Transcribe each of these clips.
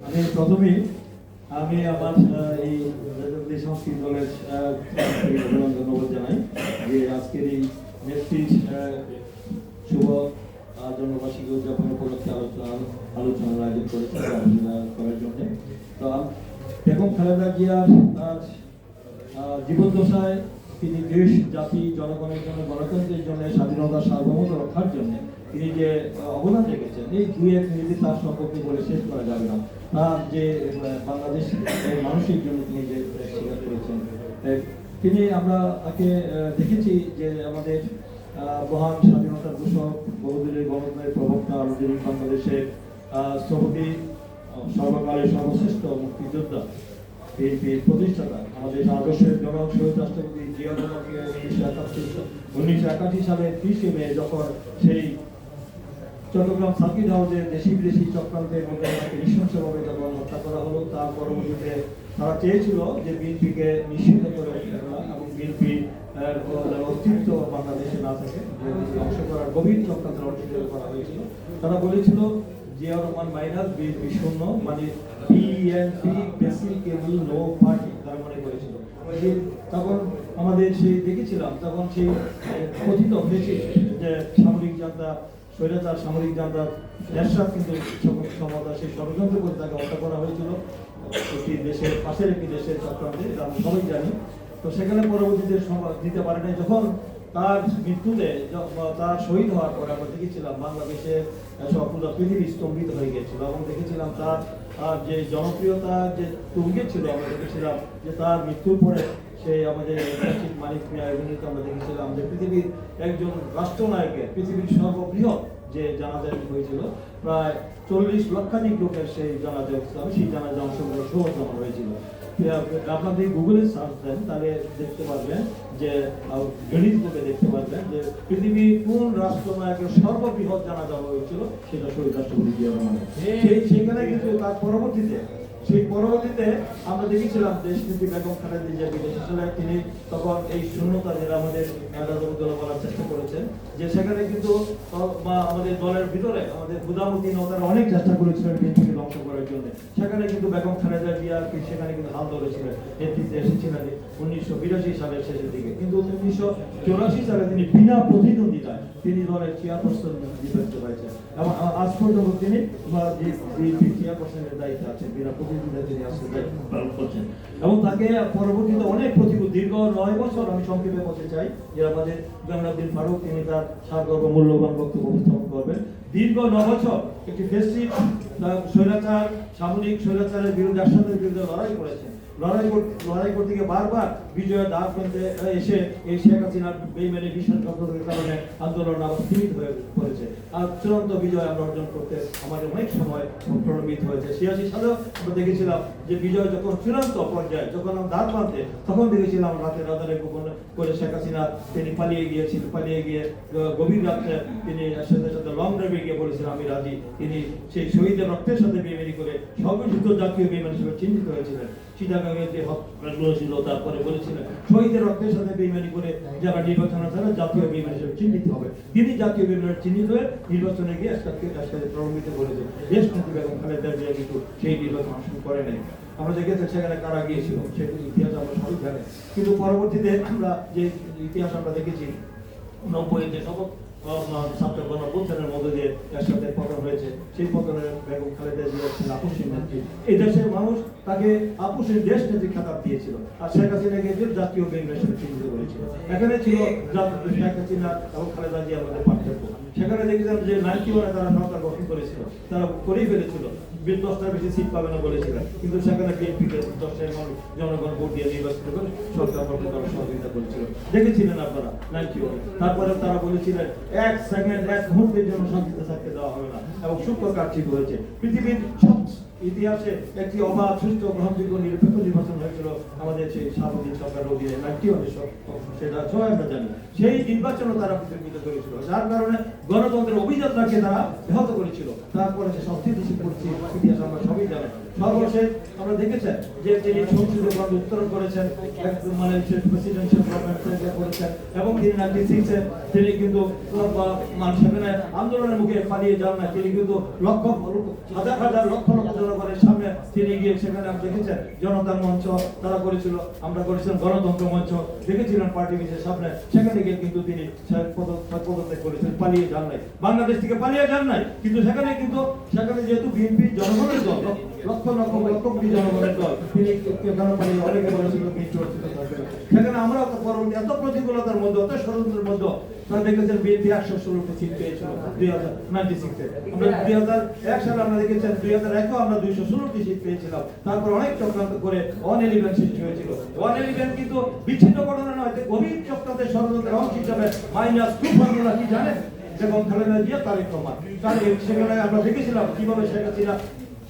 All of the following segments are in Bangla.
আমি প্রথমেই, আমি আমার এই সংস্কৃতি দলের ধন্যবাদ জানাই যে আজকের এই শুভ জন্মবার্ষিকী উদযাপন উপলক্ষে আলোচনা, আলোচনার আয়োজন করেছে আলোচনা করার জন্য। তো বেগম খালেদা জিয়ার, তার জীবদ্দশায় তিনি দেশ, জাতি, জনগণের জন্য গণতন্ত্রের জন্য স্বাধীনতা সার্বভৌমত্ব রক্ষার জন্য তিনি যে অবদান রেখেছেন, এই দুই এক মিনিটে তার সম্পর্কে বলে শেষ করা যাবে না। তার যে বাংলাদেশ মানুষের জন্য তিনি যে স্বীকার করেছেন তিনি আমরা তাকে দেখেছি যে আমাদের মহান স্বাধীনতার ঘোষক বহুদিনের গণতন্ত্রের প্রবক্তা আমাদের বাংলাদেশের স্থপতি সর্বকালের সর্বশ্রেষ্ঠ মুক্তিযোদ্ধা, বিএনপির প্রতিষ্ঠাতা, আমাদের আদর্শের জনক শহীদ রাষ্ট্রপতি জিয়া উনিশশো একাত্তর, উনিশশো একাশি সালের ত্রিশে মে, যখন সেই চট্টগ্রাম সার্কিট হাউসে দেশি বিদেশি চক্রান্তের মধ্যে নৃশংসভাবে যখন হত্যা করা হলো। তার পরবর্তীতে তারা চেয়েছিল যে বিএনপিকে নিষিদ্ধ করে এবং বিএনপি অস্তিত্ব বাংলাদেশে না থাকে ধ্বংস করার গভীর চক্রান্তের অংশ করা হয়েছিল, তারা বলেছিল জিয়া রহমান মাইনাস বিএনপি শূন্য মানে বিএনপি বেসিক্যালি নো পার্টি, তারা মনে করেছিল। তখন আমাদের সেই দেখেছিলাম, তখন সেই কথিত হয়েছে যে সামরিক জান্তা স্বৈরাচার সামরিক জান্তা এরশাদ কিন্তু ক্ষমতা সেই ষড়যন্ত্র করে তাকে হত্যা করা হয়েছিল। একটি দেশের পাশের একটি দেশের চক্রান্তে, এটা সবাই জানি। তো সেখানে পরবর্তীতে দিতে পারে নাই। যখন তার মৃত্যুতে তার শহীদ হওয়ার পরে আমরা দেখেছিলাম, বাংলাদেশের পুরো পৃথিবী স্তম্ভিত হয়ে গেছিল এবং দেখেছিলাম তার তার যে জনপ্রিয়তা যে তুঙ্গে ছিল আমরা দেখেছিলাম, যে তার মৃত্যুর পরে সেই আমাদের ঐতিহাসিক মালিক মিয়া অভিনীত আমরা দেখেছিলাম যে পৃথিবীর একজন রাষ্ট্রনায়কের, পৃথিবীর সর্ববৃহৎ যে জানাজা হয়েছিল, প্রায় চল্লিশ লক্ষাধিক লোকের সেই জানাজা সেই জানাজা অংশগ্রহণ সহজমা হয়েছিল আপনারা যদি গুগলে সার্চ দেন তাহলে দেখতে পারবেন যে গণিত বুকে দেখতে পারবেন যে পৃথিবীর কোন রাষ্ট্রনায়কের সর্ববৃহৎ জানাজা হয়েছিল সেটা শরীর রাষ্ট্রপতি জিয়া রহমানের সেই সেখানে কিন্তু তার পরবর্তীতে সেই পরবর্তীতে আমরা দেখেছিলাম দেশনীতি বেগম খালেদা জিয়া বিদেশে চলে তিনি তখন এই শূন্যতা যেটা আমাদের রাজনীতি বলার চেষ্টা করেছেন, যে সেখানে কিন্তু বা আমাদের দলের ভিতরে আমাদের হুদামুদ্দিন ওদের অনেক চেষ্টা করেছিলেন বিএনপিকে ধ্বংস করার জন্য। সেখানে কিন্তু বেগম খালেদা জিয়া সেখানে কিন্তু হাল ধরেছিলেন, নেতৃত্বে এসেছিলেন। উনিশশো বিরাশি সালের শেষের দিকে। কিন্তু উনিশশো চৌরাশি সালে তিনি বিনা প্রতিদ্বন্দ্বিতায় তিনি দলের চেয়ারপারসন নির্বাচিত হয়েছেন। এবং আজ পর্যন্ত তিনি চেয়ারপারসনের দায়িত্বে আছেন, বিনা প্রতিদ্বন্দ্বিতায় তিনি আসতে দায়িত্ব পালন করছেন। এবং তাকে পরবর্তীতে অনেক প্রতিকূল, দীর্ঘ নয় বছর আমি সংক্ষেপে বলতে চাই যে আমাদের জামালউদ্দিন ফারুক, তিনি তার সার্বর্ব মূল্যবান বক্তব্য উপস্থাপন করবেন। দীর্ঘ ন বছর একটি ফেসিভ স্বৈরাচার, সামরিক স্বৈরাচারের বিরুদ্ধে আসাদের বিরুদ্ধে লড়াই করেছেন। লড়াই করতে গিয়ে বারবার বিজয়ের এসে এই শেখ হাসিনার বেইমানি কারণে আন্দোলন হয়ে পড়েছে। আর চূড়ান্ত বিজয় আমরা অর্জন করতে আমাদের অনেক সময় হয়েছে। ছিয়াশি সালেও আমরা দেখেছিলাম যে বিজয় যখন চূড়ান্ত পর্যায়ে, যখন তখন দেখেছিলাম রাতে রাতারে গোপন করে শেখ হাসিনা তিনি পালিয়ে গিয়েছিল, পালিয়ে গিয়ে গভীর রাত্রে তিনি সাথে সাথে লং ড্রাইভে গিয়ে বলেছিলেন, আমি রাজি। তিনি সেই শহীদের রক্তের সাথে বেমানি করে সর্বযুদ্ধ জাতীয় বেমানি হিসেবে চিহ্নিত হয়েছিলেন। চিটাগাঙে যে ছিল, তারপরে বলেছিলেন, শহীদের রক্তের সাথে বেইমানি করে যারা নির্বাচন তারা জাতীয় বেইমানি হিসেবে চিহ্নিত হবে। তিনি জাতীয় বেইমানি চিহ্নিত হয়ে নির্বাচনে গিয়ে আজকে আজকে প্রভাবিত করেছে দেশ কিন্তু বেগম খালেদা জিয়া কিন্তু সেই নির্বাচন অংশগ্রহণ করে নাই। আমরা দেখেছি সেখানে কারা গিয়েছিল, সেটা ইতিহাস আমরা সবাই জানি। কিন্তু পরবর্তীতে আমরা যে ইতিহাস আমরা দেখেছি নব্বইতে শপথ মধ্যে দিয়ে পতন হয়েছে। সেই পতনে বেগম খালেদা জিয়া নেত্রী। এই দেশের মানুষ তাকে আপুসের দেশ নেত্রী খেতাব দিয়েছিল। আর শেখ হাসিনাকে জাতীয় চিহ্নিত করেছিল। এখানে ছিল শেখ হাসিনা এবং খালেদা জিয়ার মধ্যে পার্থক্য। সেখানে দেখেছিলাম যে নাইনটি তারা সরকার গঠন করেছিল, তারা করেই ফেলেছিল। দশটার বেশি সিট পাবে না বলেছিলেন। কিন্তু সেখানে বিএনপিকে দশটায় মানুষ জনগণ ভোট দিয়ে নির্বাচিত করে সরকার গঠন তারা সহযোগিতা করেছিল। দেখেছিলেন আপনারা নাইনটি তারপরে তারা বলেছিলেন, এক সেকেন্ড এক মুহূর্তের জন্য সহযোগিতা থাকতে দেওয়া হবে না। এবং সূক্ষ্ম ঠিক হয়েছে। পৃথিবীর সব ইতিহাসে একটি অবাধ সুস্থ গ্রহণযোগ্য নিরপেক্ষ নির্বাচন হয়েছিল আমাদের সেই স্বাভাবিক সরকার অধীনে নাইনটি সেটা সবাই আমরা জানি। সেই নির্বাচনও তারা বিতর্কিত করেছিল, যার কারণে গণতন্ত্রের অভিযাত্রাকে তারা ব্যাহত করেছিল। তারপরে যে সবচেয়ে পরিস্থিতি ইতিহাস আমরা সবই জানি। আমরা দেখেছেন যে তিনি উত্তরণ করেছেন মানে প্রেসিডেন্সিয়াল করেছেন, এবং তিনি তিনি কিন্তু সেখানে আন্দোলনের মুখে পালিয়ে যান না, তিনি কিন্তু লক্ষ হাজার হাজার, লক্ষ লক্ষ জনগণের সামনে তিনি গিয়ে সেখানে দেখেছেন, জনতার মঞ্চ তারা করেছিল, আমরা করেছিলাম গণতন্ত্র মঞ্চ দেখেছিলাম পার্টি অফিসের সামনে, সেখানে গিয়ে কিন্তু তিনি পদত্যাগ করেছেন, পালিয়ে যান নাই। বাংলাদেশ থেকে পালিয়ে যান নাই, কিন্তু সেখানে কিন্তু, সেখানে যেহেতু বিএনপি জনগণের দল, লক্ষ তারপর অনেক চক্রান্ত করে এলিভেন সৃষ্টি হয়েছিল এলিভেন কিন্তু বিচ্ছিন্ন ঘটনা নয় যে গভীর চক্রান্তের ষড়যন্ত্রের অংশ হিসাবে মাইনাস টু ফর্মুলা কি জানেন সেখানে আমরা দেখেছিলাম, কীভাবে শেখ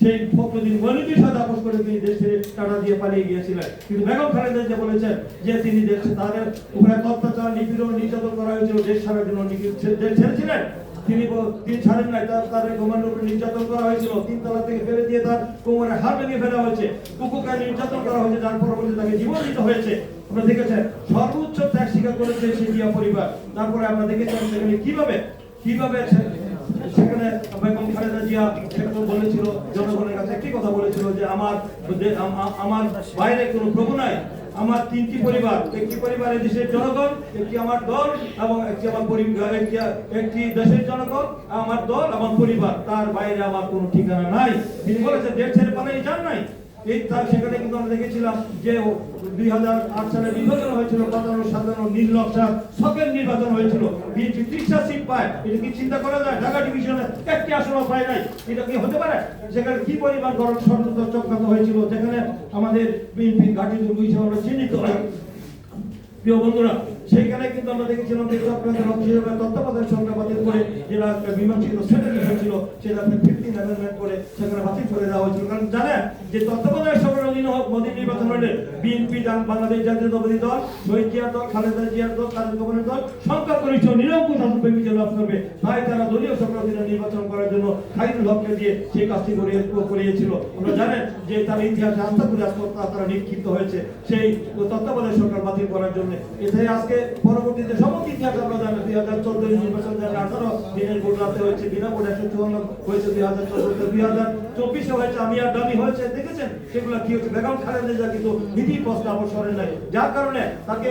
সেই ফখরুদ্দিন মনিদির সাথে আপোষ করে তিনি দেশ টাটা দিয়ে পালিয়ে গিয়েছিলেন। কিন্তু বেগম খালেদা জিয়া বলেছেন যে তিনি দেশে তাদের উপরে অত্যাচার, নিপীড়ন, নির্যাতন করা হয়েছিল, দেশ ছাড়ার জন্য ছেড়েছিলেন। তিনি তিনি ছাড়েন নাই, তার তার কোমরের উপরে নির্যাতন করা হয়েছিল। তিন তলা থেকে ফেলে দিয়ে তার কোমরে হাত ভেঙে ফেলা হয়েছে। কুকুরকে নির্যাতন করা হয়েছে, যার পরবর্তী তাকে জীবন দিতে হয়েছে। আমরা দেখেছেন, সর্বোচ্চ ত্যাগ স্বীকার করেছে সেই পরিবার। তারপরে আমরা দেখেছেন সেখানে কীভাবে কীভাবে সেখানে খালেদা জিয়া সেখানে বলেছিল, জনগণের কাছে একটি কথা বলেছিল যে আমার আমার বাইরে কোনো প্রভু নাই, আমার তিনটি পরিবার, একটি পরিবার এই দেশের জনগণ, একটি আমার দল এবং একটি আমার পরিবার একটি দেশের জনগণ, আমার দল আমার পরিবার, তার বাইরে আমার কোনো ঠিকানা নাই। তিনি বলেছেন দেশ ছেড়ে যান নাই। এই তার সেখানে কিন্তু আমরা দেখেছিলাম যে দুই হাজার আট সালে নির্বাচন হয়েছিল পাতানো সাতান্ন নীল নকশা সকের নির্বাচন হয়েছিল। বিএনপি ত্রিশটা সিট পায়। এটা কি চিন্তা করা যায়? ঢাকা ডিভিশনে একটি আসনও পায় নাই। এটা কি হতে পারে? সেখানে কি পরিমাণ গরম ষড়যন্ত্র চক্রান্ত হয়েছিল? যেখানে আমাদের বিএনপি ঘাটি দুর্গ হিসাবে আমরা চিহ্নিত হয় প্রিয় বন্ধুরা সেইখানে কিন্তু আমরা দেখেছিলাম যে চক্রান্তের অংশ হিসেবে তত্ত্বাবধায়ক সরকার বাতিল করে যেটা একটা মীমাংসিত সেটা বিষয় ছিল সেটা ফিফটিন অ্যামেন্ডমেন্ট করে সেখানে বাতিল করে দেওয়া হয়েছিল। কারণ জানেন যে তত্ত্বাবধায়ক সরকার অধীনে হোক, মোদী নির্বাচন হলে বিএনপি বাংলাদেশ জাতীয়তাবাদী দল, শহীদ জিয়ার দল, খালেদা জিয়ার দল তাদের গভর্নের দল সংখ্যা পরিচয় নিরঙ্কুশ আসবে বিজয় লাভ করবে। তাই তারা দলীয় সরকার অধীনে নির্বাচন করার জন্য খাইরুল হককে দিয়ে সেই কাজটি করে করিয়েছিল। আমরা জানেন যে তার ইতিহাসে আস্থা করে আজকে তারা নিক্ষিপ্ত হয়েছে। সেই তত্ত্বাবধায়ক সরকার বাতিল করার জন্য। এতে আজকে পরবর্তীতে সমস্ত ইতিহাস আমরা জানি দুই হাজার চোদ্দ নির্বাচন দুই হাজার আঠারো, দিনের ভোট হয়েছে বিনা ভোট হয়েছে দুই হাজার চোদ্দ, দুই হাজার চব্বিশে হয়েছে, আমি আর দাবি হয়েছে, দেখেছেন? সেগুলো কি হচ্ছে? বেগম খালেদা জিয়া কিন্তু বিধি প্রস্তাব অবসরে নাই। যার কারণে তাকে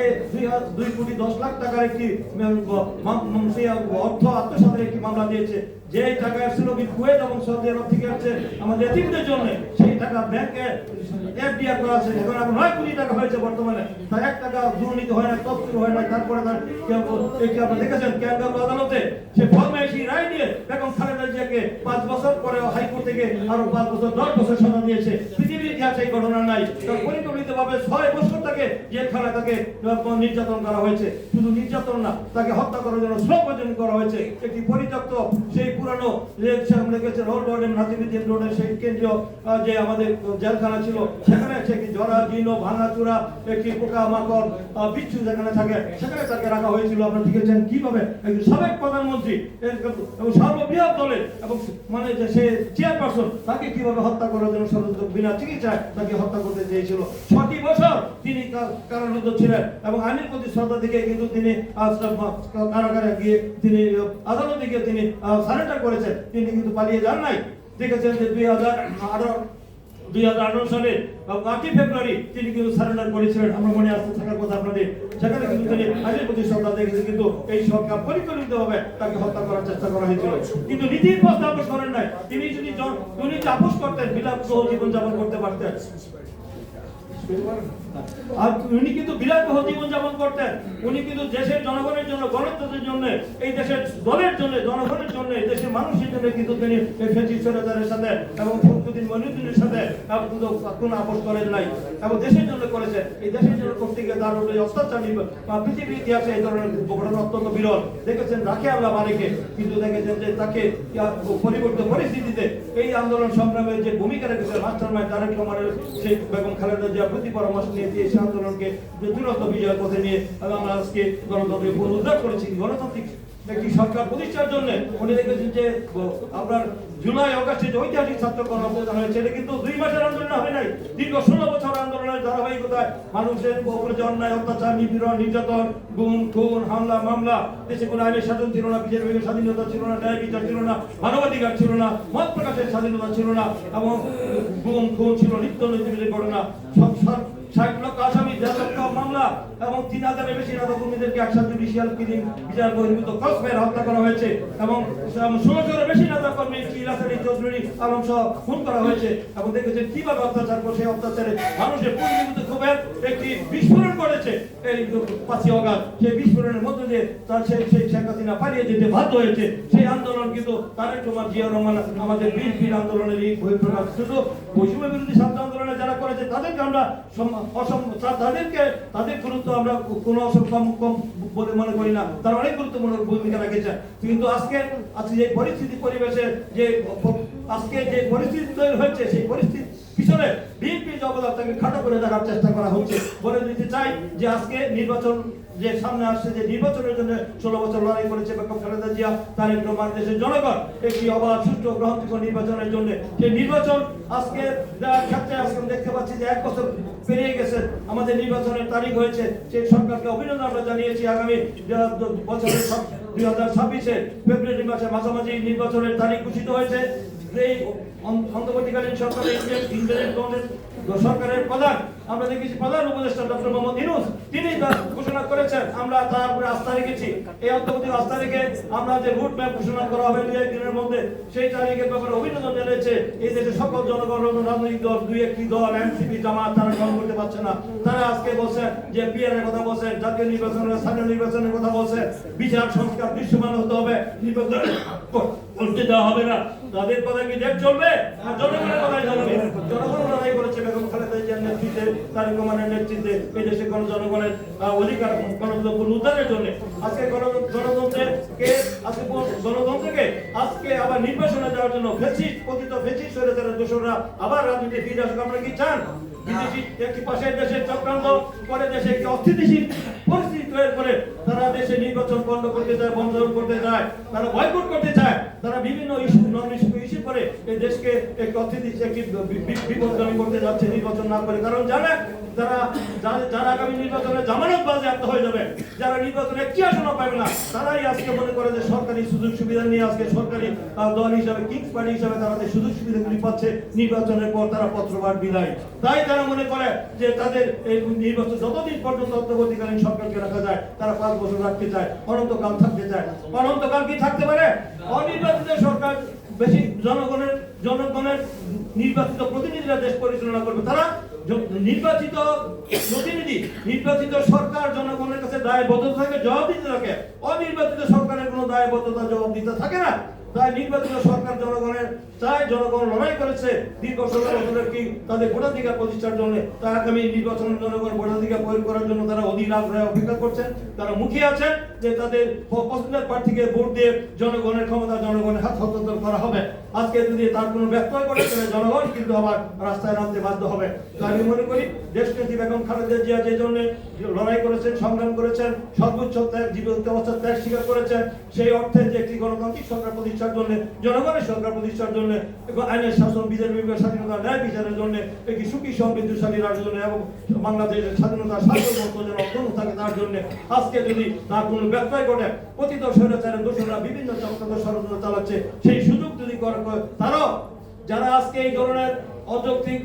দুই কোটি দশ লাখ টাকার একটি অর্থ আত্মসাতের একটি মামলা দিয়েছে। যে টাকা এসেছিল কুয়েত এবং সৌদি আরব থেকে আসছে আমাদের এতিমদের জন্য, সেই টাকা ব্যাংকে এফডিআর করা আছে। এখন আমার নয় কোটি টাকা হয়েছে বর্তমানে। তার এক টাকা দুর্নীতি হয় না তৎপর হয় না তারপরে তার একটি আপনি দেখেছেন? ক্যাঙ্গারু আদালতে সে ফরমাইশি রায় দিয়ে বেগম খালেদা জিয়াকে পাঁচ বছর পরে হাইকোর্ট থেকে আরও পাঁচ বছর, দশ বছর সাজা দিয়েছে পৃথিবীর ইতিহাসে এই ঘটনা নাই। পরিকল্পিত ভাবে ছয় বছর তাকে জেলখানায় তাকে নির্যাতন করা হয়েছে, শুধু নির্যাতন না, তাকে হত্যা করার জন্য পয়জন করা হয়েছে। একটি পরিত্যক্ত, সেই পুরানো রোড রোডের রোডের সেই কেন্দ্রীয় যে আমাদের জেলখানা ছিল, সেখানে সে একটি জরা একটি পোকা মাকড় বিচ্ছু যেখানে থাকে, সেখানে তাকে রাখা হয়েছিল। আপনারা কীভাবে একজন সাবেক প্রধানমন্ত্রী এবং সর্ববৃহৎ দলের এবং মানে যে সে চেয়ারপারসন তাকে কীভাবে হত্যা করার জন্য ষড়যন্ত্র বিনা চিকিৎসায় তাকে হত্যা করতে চেয়েছিল? ছটি বছর তিনি কারারুদ্ধ ছিলেন এবং আইনের প্রতি শ্রদ্ধা দিকে কিন্তু তিনি কারাগারে গিয়ে তিনি আদালতে গিয়ে তিনি সারেন্ডার করেছেন। তিনি কিন্তু পালিয়ে যান নাই। দেখেছেন যে দুই হাজার আঠারো দুই হাজার আঠারো সালে আটই ফেব্রুয়ারি, তিনি কিন্তু সারেন্ডার করেছিলেন। আমার মনে আসতে থাকার কথা আপনাদের সেখানে কিন্তু তিনি আইনের প্রতি শ্রদ্ধা দেখেছেন, কিন্তু এই সরকার পরিকল্পিতভাবে তাকে হত্যা করার চেষ্টা করা হয়েছিল। কিন্তু পথ আপোষ করেন নাই। তিনি যদি উনি আপোষ করতেন, বিলাপ সহ জীবনযাপন করতে পারতেন। আর উনি কিন্তু বিলাসবহুল জীবন যাপন করতেন। উনি কিন্তু দেশের জনগণের জন্য গণতন্ত্রের জন্য এই দেশের দলের জন্য জনগণের জন্য এই দেশের মানুষের জন্য কিন্তু তিনি এই ফেসিস সরকারের সাথে এবং ফখরুদ্দিন মনিউদ্দিনের সাথে কোনো আপোষ করেন নাই এবং দেশের জন্য করেছেন। এই দেশের জন্য করতে গিয়ে তার উপরে অত্যাচার আহ, পৃথিবীর ইতিহাসে এই ধরনের ঘটনা অত্যন্ত বিরল। দেখেছেন রাখে আল্লাহ মালিকে কিন্তু দেখেছেন যে তাকে পরিবর্তন পরিস্থিতিতে এই আন্দোলন সংগ্রামের যে ভূমিকা রেখেছে মাস্টার মাইন্ড তারেক রহমানের সেই বেগম খালেদা জিয়া প্রতি পরামর্শ নিয়ে দিয়ে সেই আন্দোলনকে চূড়ান্ত বিজয়ের পথে নিয়ে আমরা আজকে গণতন্ত্রের পুনরুদ্ধার করেছি, গণতান্ত্রিক একটি সরকার প্রতিষ্ঠার জন্য। উনি দেখেছেন যে আপনার জুলাই, অগাস্টে যে ঐতিহাসিক ছাত্র গণঅভ্যুত্থান হয়েছে, এটা কিন্তু দুই মাসের আন্দোলন হয় নাই। দীর্ঘ ষোলো বছর আন্দোলনের ধারাবাহিকতা সহিংসতায় মানুষের উপরে অন্যায়, অত্যাচার, নিপীড়ন, নির্যাতন, গুম, খুন, হামলা, মামলা, দেশে কোনো আইনের শাসন ছিল না, বিচার বিভাগের স্বাধীনতা ছিল না, ন্যায় বিচার ছিল না, মানবাধিকার ছিল না, মত প্রকাশের স্বাধীনতা ছিল না, এবং গুম, খুন ছিল, নিত্য নৈতিক ঘটনা সব সব ষাট লক্ষ আসামি এবং তিন হাজারের বেশি একসাথে জুডিশিয়াল কিলিং বিচার বহির্ভূত কসমের হত্যা করা হয়েছে এবং ষোলোশোর বেশি চৌধুরী আলম সহ খুন করা হয়েছে। এবং দেখেছেন কীভাবে অত্যাচার অত্যাচারে মানুষের ক্ষোভের একটি বিস্ফোরণ করেছে এই পাঁচই সেই বিস্ফোরণের মধ্যে দিয়ে তার সেই সেই শেখ হাসিনা পালিয়ে যেতে বাধ্য হয়েছে। সেই আন্দোলন কিন্তু তারেক জিয়া রহমান আমাদের আন্দোলনের এই শুধু বৈষম্য বিরোধী ছাত্র আন্দোলনে যারা করেছে, তাদেরকে আমরা তাদেরকে, তাদের গুরুত্ব আমরা কোনো কম বলে মনে করি না। তারা অনেক গুরুত্বপূর্ণ ভূমিকা রেখেছে। কিন্তু আজকে আজকে যে পরিস্থিতি পরিবেশে যে আজকে যে পরিস্থিতি তৈরি হয়েছে, সেই পরিস্থিতি পিছনে বিএনপি জগদার তাকে খাটো করে দেখার চেষ্টা করা হচ্ছে। বলে দিতে চাই যে আজকে নির্বাচন যে সামনে আসছে, যে নির্বাচনের জন্য ষোলো বছর লড়াই করেছে বেগম খালেদা জিয়া তারেক রহমান দেশের জনগণ একটি অবাধ, সুষ্ঠু, গ্রহণযোগ্য নির্বাচনের জন্য। সেই নির্বাচন আজকে ক্ষেত্রে আজকে দেখতে পাচ্ছি যে এক বছর পেরিয়ে গেছে। আমাদের নির্বাচনের তারিখ হয়েছে। সেই সরকারকে অভিনন্দন আমরা জানিয়েছি আগামী বছরের দুই হাজার ছাব্বিশে ফেব্রুয়ারি মাসে মাঝামাঝি নির্বাচনের তারিখ ঘোষিত হয়েছে। এই অন্তর্বর্তীকালীন সরকারের ইন্ডিয়ান সরকারের প্রধান, আমরা দেখেছি প্রধান উপদেষ্টা ডক্টর মোহাম্মদ ইনুস, তিনি ঘোষণা করেছেন, আমরা তার উপরে আস্থা রেখেছি। এই অন্তর্বর্তী আস্থা রেখে আমরা যে রুট ম্যাপ ঘোষণা করা হবে দুই দিনের মধ্যে, সেই তারিখের ব্যাপারে অভিনন্দন জানিয়েছে এই দেশের সকল জনগণ, রাজনৈতিক দল, দুই একটি দল, এনসিপি, জামাত, তারা গ্রহণ করতে পারছে না। তারা আজকে বলছেন যে পিআর এর কথা বলছেন জাতীয় নির্বাচনের, স্থানীয় নির্বাচনের কথা বলছেন বিচার সংস্কার দৃশ্যমান হতে হবে। নির্বাচন করতে দেওয়া হবে না। তাদের কথা কি দেশ চলবে? জনগণের কথাই চলবে? জনগণ লড়াই করেছে বেগম খালেদা জিয়ার নেতৃত্বে নেতৃত্বে এই দেশে কোন জনগণের অধিকার গণতন্ত্র উদ্ধারের জন্য। আজকে আজকে গণতন্ত্রকে আজকে আবার নির্বাচনে যাওয়ার জন্য ফেসিস, পতিত ফেসিস আবার রাজনীতি ফিরে আসুক। আপনারা কি চান? বিদেশি একটি দেশে নির্বাচন বন্ধ করতে চায় করতে তারা করতে চায়, তারা বিভিন্ন ইস্যু করে দেশকে একটি করতে নির্বাচন না করে। কারণ যারা আগামী নির্বাচনে জামানত বাজেয়াপ্ত হয়ে যাবে। যারা নির্বাচনে একটি আসনও পাবে না, তারাই আজকে মনে করে যে সরকারি সুযোগ সুবিধা নিয়ে আজকে সরকারি দল হিসাবে, কিংস পার্টি হিসাবে তারা যে সুযোগ সুবিধাগুলি পাচ্ছে, নির্বাচনের পর তারা পত্রপাঠ বিদায়। তাই তারা মনে করে যে তাদের এই নির্বাচন যতদিন পর্যন্ত অন্তর্বর্তীকালীন সরকারকে রাখা যায়, তারা পাঁচ বছর রাখতে চায়, অনন্তকাল থাকতে চায়। অনন্তকাল কি থাকতে পারে? অনির্বাচিত সরকার, বেশি জনগণের জনগণের নির্বাচিত প্রতিনিধিরা দেশ পরিচালনা করবে। তারা নির্বাচিত প্রতিনিধি, নির্বাচিত সরকার জনগণের কাছে দায়বদ্ধতা থাকে, জবাব দিতে থাকে। অনির্বাচিত সরকারের কোনো দায়বদ্ধতা, জবাব দিতে থাকে না। তাই নির্বাচিত সরকার জনগণের চাই, জনগণ লড়াই করেছে। দীর্ঘ কি তাদের ভোটাধিকার প্রতিষ্ঠার জন্য, তারা আগামী নির্বাচন জনগণ ভোটাধিকার প্রয়োগ করার জন্য তারা অধীর আগ্রহে অপেক্ষা করছেন, তারা মুখিয়ে আছেন। যে তাদের পছন্দের প্রার্থীকে ভোট দিয়ে জনগণের ক্ষমতা, জনগণের হাত হস্তান্তর করা হবে। আজকে যদি তার কোনো ব্যত্যয় করে জনগণ, কিন্তু আবার রাস্তায় নামতে বাধ্য হবে। তাই আমি মনে করি দেশ নেত্রী বেগম খালেদা জিয়া যে জন্য লড়াই করেছেন, সংগ্রাম করেছেন, সর্বোচ্চ ত্যাগ জীবিত অবস্থা ত্যাগ স্বীকার করেছেন, সেই অর্থে যে একটি গণতান্ত্রিক সরকার প্রতিষ্ঠার জন্য, জনগণের সরকার প্রতিষ্ঠার জন্য আইনের শাসন বিচার বিভাগের স্বাধীনতা, ন্যায় বিচারের জন্য একটি সুখী, সমৃদ্ধশালী রাষ্ট্রের জন্য এবং বাংলাদেশের স্বাধীনতা, সার্বভৌমত্ব যেন অক্ষুণ্ণ থাকে তার জন্য, আজকে যদি তার কোনো ব্যত্যয় করে পতিত স্বৈরাচারের দোষরা বিভিন্ন ষড়যন্ত্র চালাচ্ছে, সেই সুযোগ যদি যারা আজকে এই ধরনের অযৌক্তিক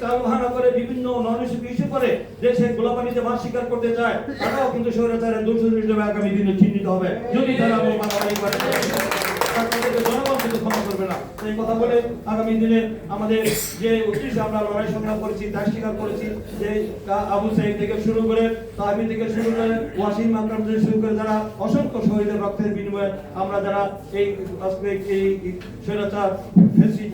করে বিভিন্ন নন ইস্যু করে দেশে গোলাপানিতে করতে চায়, তারাও কিন্তু স্বৈরাচারের দোষ হিসেবে আগামী দিনে চিহ্নিত হবে। যদি তারা করে। করবে না। এই কথা বলে আগামী দিনে আমাদের যে উদ্দেশ্যে আমরা লড়াই সংগ্রাম করেছি, ত্যাগ স্বীকার করেছি যে আবু সাইদ থেকে শুরু করে তাহমি থেকে শুরু করে ওয়াসিম আকরাম থেকে শুরু করে যারা অসংখ্য শহীদের রক্তের বিনিময়ে আমরা যারা এই আজকে এই স্বৈরাচার ফেসি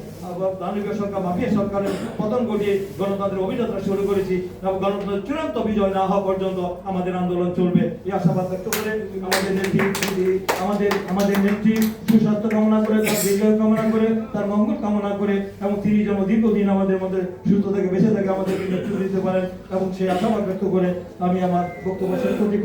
দানবীয় সরকার, মাফিয়া সরকারের পতন ঘটিয়ে গণতন্ত্রের অভিযাত্রা শুরু করেছি, এবং গণতন্ত্রের চূড়ান্ত বিজয় না হওয়া পর্যন্ত আমাদের আন্দোলন চলবে। এই আশাবাদ ব্যক্ত করে আমাদের নেত্রী, আমাদের আমাদের নেত্রী সুস্বাস্থ্য কামনা করে তার দীর্ঘ কামনা করে, তার মঙ্গল কামনা করে এবং তিনি যেন দীর্ঘদিন আমাদের মধ্যে সুস্থ থেকে বেঁচে থাকে আমাদেরকে নেতৃত্ব দিতে পারেন এবং সেই আশাবাদ ব্যক্ত করে আমি আমার বক্তব্য শেষ করছি